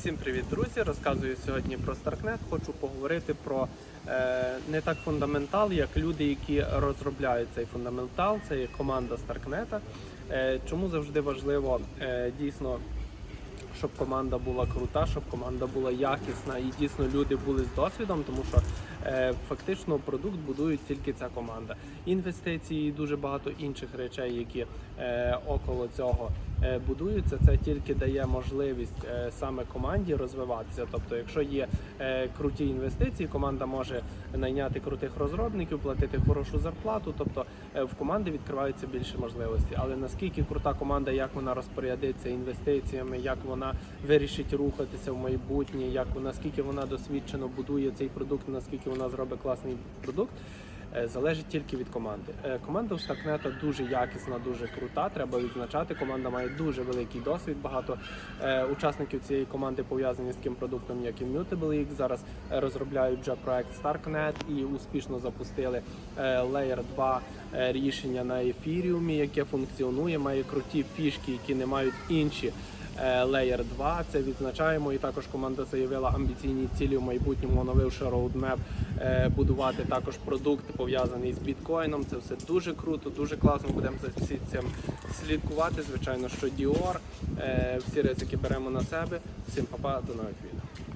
Всім привіт, друзі! Розказую сьогодні про Starknet. Хочу поговорити про е, не так фундаментал, як люди, які розробляють цей фундаментал. Це є команда Starknet. Е, чому завжди важливо е, дійсно, щоб команда була крута, щоб команда була якісна і дійсно люди були з досвідом, тому що е, фактично продукт будують тільки ця команда. Інвестиції і дуже багато інших речей, які е, около цього будуються. Це тільки дає можливість е, саме команді розвиватися. Тобто, якщо є е, круті інвестиції, команда може найняти крутих розробників, платити хорошу зарплату. Тобто е, в команди відкриваються більше можливостей. Але наскільки крута команда, як вона розпорядиться інвестиціями, як вона вирішить рухатися в майбутнє, як наскільки вона досвідчено будує цей продукт, наскільки вона зробить класний продукт. Е, Залежить тільки від команди. Е, Команда у Старкнета дуже якісна, дуже крута. Треба відзначати. Команда має дуже великий досвід. Багато е, учасників цієї команди пов'язані з таким продуктом, як Immutable X. Зараз розробляють вже проект Starknet і успішно запустили Layer 2 е, рішення на ефіріумі, яке функціонує, має круті фішки, які не мають інші. Е, Layer 2, це відзначаємо, і також команда заявила амбіційні цілі в майбутньому, оновивши роудмеп, будувати також продукт пов'язаний з біткоїном. Це все дуже круто, дуже класно. Будемо за всі цим слідкувати. Звичайно, що Dior. Е, Всі ризики беремо на себе. Всім па-па, до нових відео.